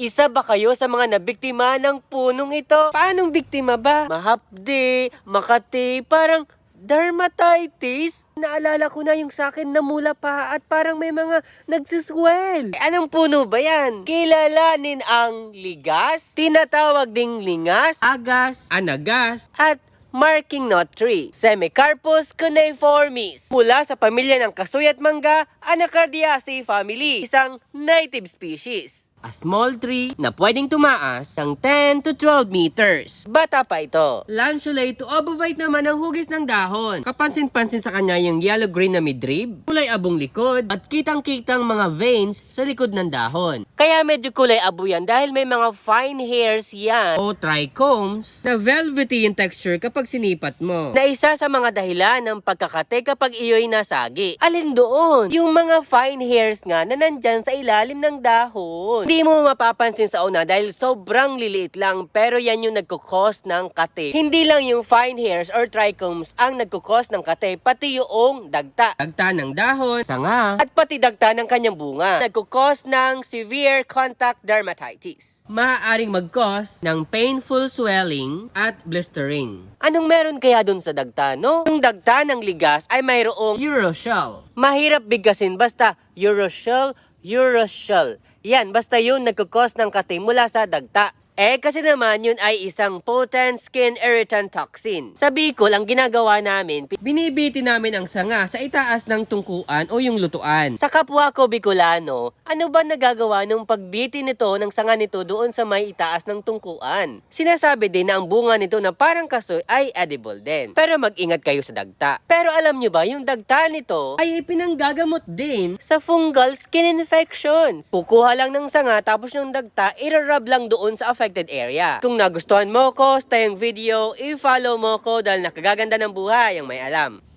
Isa ba kayo sa mga nabiktima ng punong ito? Paanong biktima ba? Mahapde, makati, parang dermatitis. Naalala ko na yung sa akin na mula pa at parang may mga nagsiswell. Eh, anong puno ba yan? Kilalanin ang ligas, tinatawag ding lingas, Agas, anagas, at marking knot tree, Semicarpus cuneiformis, mula sa pamilya ng kasoy at mangga, Anacardiaceae family, isang native species. A small tree na pwedeng tumaas ng 10 to 12 meters. Bata pa ito. Lanceolate to ovovite naman ang hugis ng dahon. Kapansin-pansin sa kanya yung yellow-green na midrib, kulay abong likod, at kitang-kitang mga veins sa likod ng dahon. Kaya medyo kulay abo yan dahil may mga fine hairs yan O trichomes, na velvety yung texture kapag sinipat mo. na isa sa mga dahilan ng pagkakate kapag iyo'y nasagi. Alin doon? Yung mga fine hairs nga na nandyan sa ilalim ng dahon. Hindi mo mapapansin sa una dahil sobrang liliit lang pero yan yung nagkukos ng kate. Hindi lang yung fine hairs or trichomes ang nagkukos ng kate, pati yung dagta. Tagta ng dahon, sanga, At pati dagta ng kanyang bunga. Nagkukos ng severe contact dermatitis. maaaring mag-cause ng painful swelling at blistering. Anong meron kaya dun sa dagta, no? Yung dagta ng ligas ay mayroong Uroshell. Mahirap bigkasin basta Euroshell, Euroshell. Yan, basta yun nagkukos ng kate mula sa dagta. Eh kasi naman yun ay isang potent skin irritant toxin. Sa Bicol, ang ginagawa namin, Binibiti namin ang sanga sa itaas ng tungkuan o yung lutuan. sa kapwa ko Bicolano, ano ba nagagawa nung pagbiti nito ng sanga nito doon sa may itaas ng tungkuan? Sinasabi din na ang bunga nito na parang kasoy ay edible din. Pero mag-ingat kayo sa dagta. Pero alam nyo ba, yung dagta nito Ay pinanggagamot din sa fungal skin infections. Kukuha lang ng sanga tapos yung dagta, irarub lang doon sa affected area. Kung nagustuhan mo ko sa tayong video, i-follow mo ko dahil nakagaganda ng buhay ang may alam.